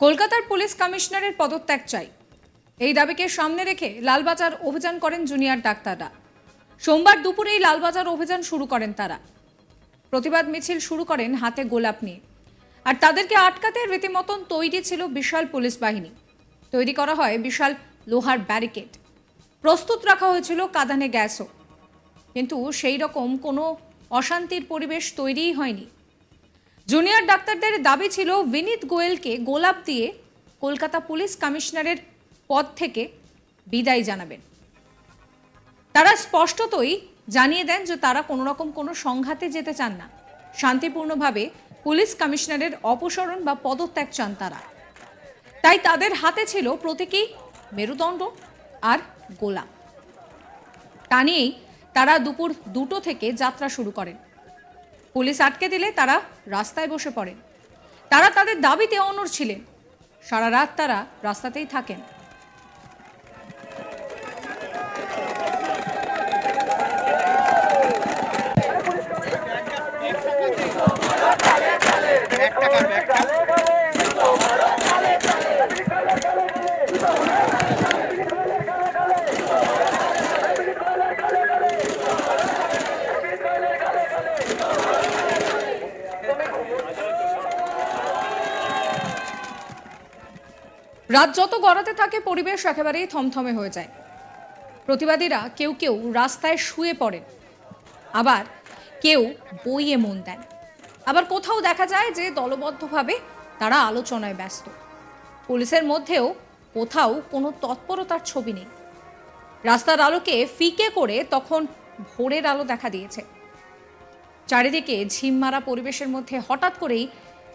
কলকাতার পুলিশ কমিশনারের পদত্যাগ চাই। এই দাবিকে সামনে রেখে লালবাজার অভিযান করেন জুনিয়র ডাক্তাররা। সোমবার দুপুরেই লালবাজার অভিযান শুরু করেন তারা। প্রতিবাদ মিছিল শুরু করেন হাতে গোলাপ নিয়ে। আর তাদেরকে আটকাতে রীতিমতন তৈরি ছিল বিশাল পুলিশ বাহিনী। তৈরি করা হয় বিশাল লোহার ব্যারিকেড। প্রস্তুত রাখা হয়েছিল কাদানে গ্যাসও। কিন্তু সেই রকম কোনো অশান্তির পরিবেশ তৈরিই হয়নি। জুনিয়র ডাক্তারদের দাবি ছিল বিনীত গোয়েলকে গোলাপ দিয়ে কলকাতা পুলিশ কমিশনারের পদ থেকে বিদায় জানাবেন। তারা স্পষ্টতই জানিয়ে দেন যে তারা কোনো রকম কোনো সংঘাতে যেতে চান না। শান্তিপূর্ণভাবে পুলিশ কমিশনারের অপসারণ বা পদত্যাগ চান তারা। তাই তাদের হাতে ছিল প্রতীকী মেরুদণ্ড আর গোলাপ। তা নিয়েই তারা দুপুর দুটো থেকে যাত্রা শুরু করেন। পুলিশ আটকে দিলে তারা রাস্তায় বসে পড়ে। তারা তাদের দাবিতে অনর ছিলেন। সারা রাত তারা রাস্তাতেই থাকেন। রাত যত গড়াতে থাকে, পরিবেশ একেবারেই থমথমে হয়ে যায়। প্রতিবাদীরা কেউ কেউ রাস্তায় শুয়ে পড়েন। আবার কেউ বইয়ে মন দেন। আবার কোথাও দেখা যায় যে, দলবদ্ধভাবে তারা আলোচনায় ব্যস্ত। পুলিশের মধ্যেও কোথাও কোনো তৎপরতার ছবি নেই। রাস্তার আলোকে ফিকে করে তখন ভোরের আলো দেখা দিয়েছে। চারিদিকে ঝিমমারা পরিবেশের মধ্যে হঠাৎ করেই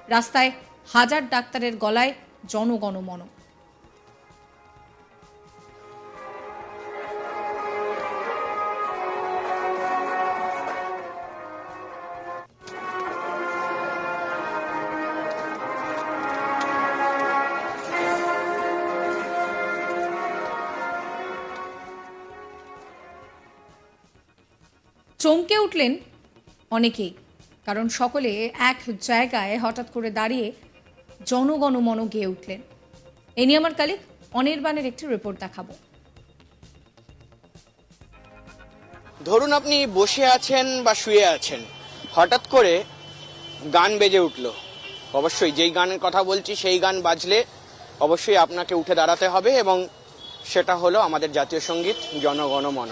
রাস্তায় হাজার ডাক্তারের গলায় জনগণমন চমকে উঠলেন অনেকেই, কারণ সকলে এক জায়গায় হঠাৎ করে দাঁড়িয়ে জনগণমন গেয়ে উঠলেন। এ নিয়ে আমার কালিক অনির্বাণের একটি রিপোর্ট দেখাবো। ধরুন আপনি বসে আছেন বা শুয়ে আছেন, হঠাৎ করে গান বেজে উঠল। অবশ্যই যেই গানের কথা বলছি সেই গান বাজলে অবশ্যই আপনাকে উঠে দাঁড়াতে হবে এবং সেটা হলো আমাদের জাতীয় সংগীত জনগণমন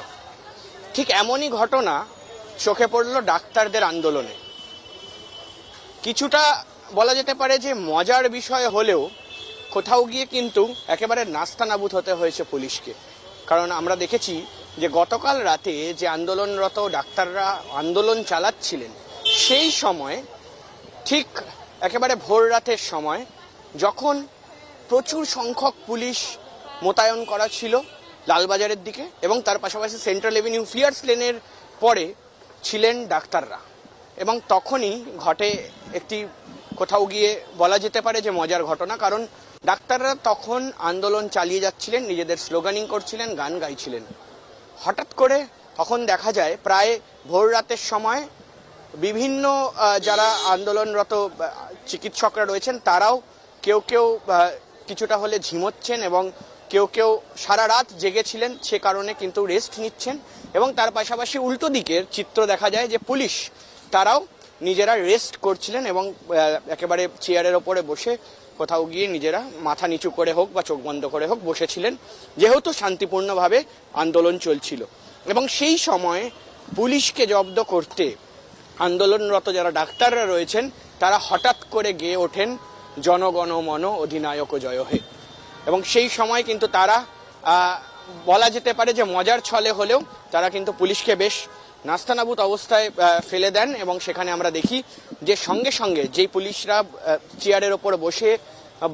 ঠিক এমনই ঘটনা চোখে পড়ল ডাক্তারদের আন্দোলনে। কিছুটা বলা যেতে পারে যে মজার বিষয় হলেও কোথাও গিয়ে কিন্তু একেবারে নাস্তানাবুদ হতে হয়েছে পুলিশকে। কারণ আমরা দেখেছি যে গতকাল রাতে যে আন্দোলনরত ডাক্তাররা আন্দোলন চালাচ্ছিলেন, সেই সময়, ঠিক একেবারে ভোর রাতের সময়, যখন প্রচুর সংখ্যক পুলিশ মোতায়েন করা ছিল লালবাজারের দিকে এবং তার পাশাপাশি সেন্ট্রাল এভিনিউ ফ্লিয়ার্স লেনের পরে ছিলেন ডাক্তাররা। এবং তখনই ঘটে একটি কোথাও গিয়ে বলা যেতে পারে যে মজার ঘটনা, কারণ ডাক্তাররা তখন আন্দোলন চালিয়ে যাচ্ছিলেন, নিজেদের স্লোগানিং করছিলেন, গান গাইছিলেন। হঠাৎ করে তখন দেখা যায়, প্রায় ভোর রাতের সময় বিভিন্ন যারা আন্দোলনরত চিকিৎসকরা রয়েছেন, তারাও কেউ কেউ কিছুটা হলে ঝিমোচ্ছেন এবং কেউ কেউ সারা রাত জেগেছিলেন, সে কারণে কিন্তু রেস্ট নিচ্ছেন এবং তার পাশাপাশি উল্টো দিকের চিত্র দেখা যায় যে পুলিশ তারাও নিজেরা রেস্ট করছিলেন এবং একেবারে চেয়ারের ওপরে বসে কোথাও গিয়ে নিজেরা মাথা নিচু করে হোক বা চোখ বন্ধ করে হোক বসেছিলেন। যেহেতু শান্তিপূর্ণভাবে আন্দোলন চলছিল এবং সেই সময়ে পুলিশকে জব্দ করতে আন্দোলনরত যারা ডাক্তাররা রয়েছেন, তারা হঠাৎ করে গেয়ে ওঠেন জনগণমন অধিনায়ক জয় হে। এবং সেই সময় কিন্তু তারা বলা যেতে পারে যে মজার ছলে হলেও তারা কিন্তু পুলিশকে বেশ নাস্তানাবুত অবস্থায় ফেলে দেন এবং সেখানে আমরা দেখি যে সঙ্গে সঙ্গে যেই পুলিশরা চেয়ারের ওপর বসে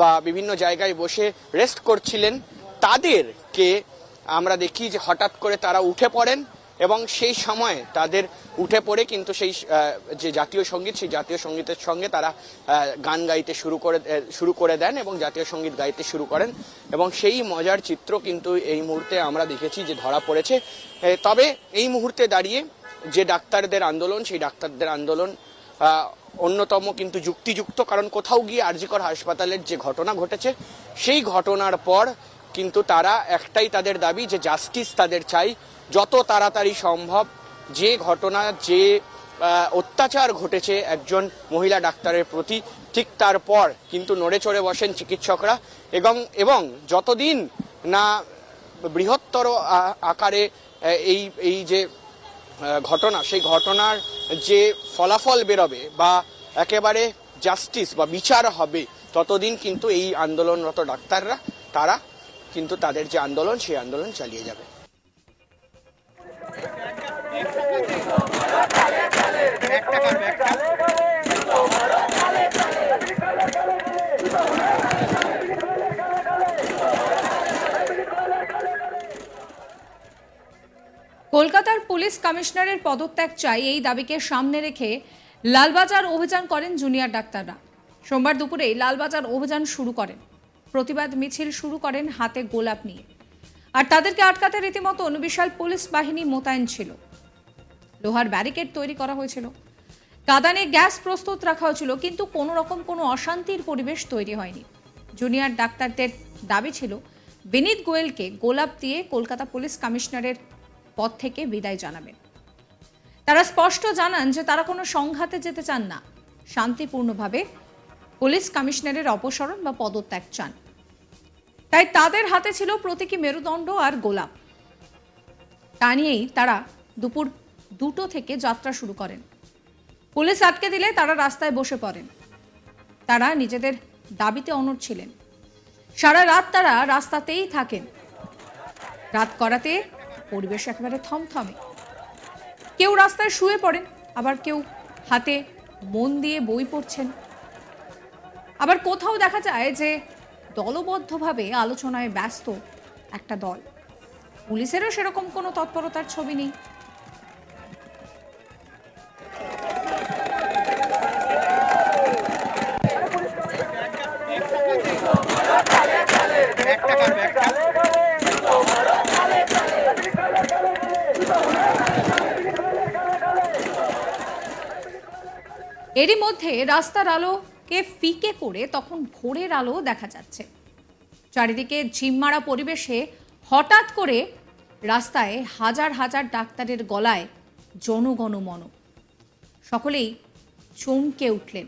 বা বিভিন্ন জায়গায় বসে রেস্ট করছিলেন, তাদেরকে আমরা দেখি যে হঠাৎ করে তারা উঠে পড়েন এবং সেই সময় তাদের উঠে পড়ে কিন্তু সেই যে জাতীয় সংগীত, সেই জাতীয় সঙ্গীতের সঙ্গে তারা গান গাইতে শুরু করে শুরু করে দেন এবং জাতীয় সংগীত গাইতে শুরু করেন এবং সেই মজার চিত্র কিন্তু এই মুহূর্তে আমরা দেখেছি যে ধরা পড়েছে। তবে এই মুহূর্তে দাঁড়িয়ে যে ডাক্তারদের আন্দোলন, সেই ডাক্তারদের আন্দোলন অন্যতম কিন্তু যুক্তিযুক্ত, কারণ কোথাও গিয়ে আরজিকর হাসপাতালের যে ঘটনা ঘটেছে, সেই ঘটনার পর কিন্তু তারা একটাই তাদের দাবি যে জাস্টিস তাদের চাই। যত তাড়াতাড়ি সম্ভব যে ঘটনা, যে অত্যাচার ঘটেছে একজন মহিলা ডাক্তারের প্রতি, ঠিক তারপর কিন্তু নড়ে চড়ে বসেন চিকিৎসকরা এবং এবং যতদিন না বৃহত্তর আকারে এই এই যে ঘটনা, সেই ঘটনার যে ফলাফল বেরোবে বা একেবারে জাস্টিস বা বিচার হবে, ততদিন কিন্তু এই আন্দোলনরত ডাক্তাররা, তারা কিন্তু তাদের যে আন্দোলন, সেই আন্দোলন চালিয়ে যাবে। কলকাতার পুলিশ কমিশনারের পদত্যাগ চাই এই দাবিকে সামনে রেখে লালবাজার অভিযান করেন জুনিয়র ডাক্তাররা। সোমবার দুপুরে লালবাজার অভিযান শুরু করেন। প্রতিবাদ মিছিল শুরু করেন হাতে গোলাপ নিয়ে। আর তাদেরকে আটকাতে রীতিমতন বিশাল পুলিশ বাহিনী মোতায়েন ছিল। লোহার ব্যারিকেড তৈরি করা হয়েছিল। কাদানে গ্যাস প্রস্তুত রাখা হয়েছিল, কিন্তু কোনো রকম কোনো অশান্তির পরিবেশ তৈরি হয়নি। জুনিয়র ডাক্তারদের দাবি ছিল, বিনীত গোয়েলকে গোলাপ দিয়ে কলকাতা পুলিশ কমিশনারের পদ থেকে বিদায় জানাবেন। তারা স্পষ্ট জানান যে তারা কোনো সংঘাতে যেতে চান না। শান্তিপূর্ণভাবে পুলিশ কমিশনারের অপসারণ বা পদত্যাগ চান। তাই তাদের হাতে ছিল প্রতীকী মেরুদণ্ড আর গোলাপ। তা নিয়েই তারা দুপুর দুটো থেকে যাত্রা শুরু করেন। পুলিশ আটকে দিলে তারা রাস্তায় বসে পড়েন। তারা নিজেদের দাবিতে অনড় ছিলেন। সারা রাত তারা রাস্তাতেই থাকেন। রাত করাতে পরিবেশ একেবারে থমথমে। কেউ রাস্তায় শুয়ে পড়েন, আবার কেউ হাতে মন দিয়ে বই পড়ছেন। আবার কোথাও দেখা যায় যে দলবদ্ধভাবে আলোচনায় ব্যস্ত একটা দল। পুলিশেরও সেরকম কোনো তৎপরতার ছবি নেই। এরই মধ্যে রাস্তার আলোকে ফিকে করে তখন ভোরের আলো দেখা যাচ্ছে। চারিদিকে ঝিমমারা পরিবেশে হঠাৎ করে রাস্তায় হাজার হাজার ডাক্তারের গলায় জনগণমন। সকলেই চমকে উঠলেন।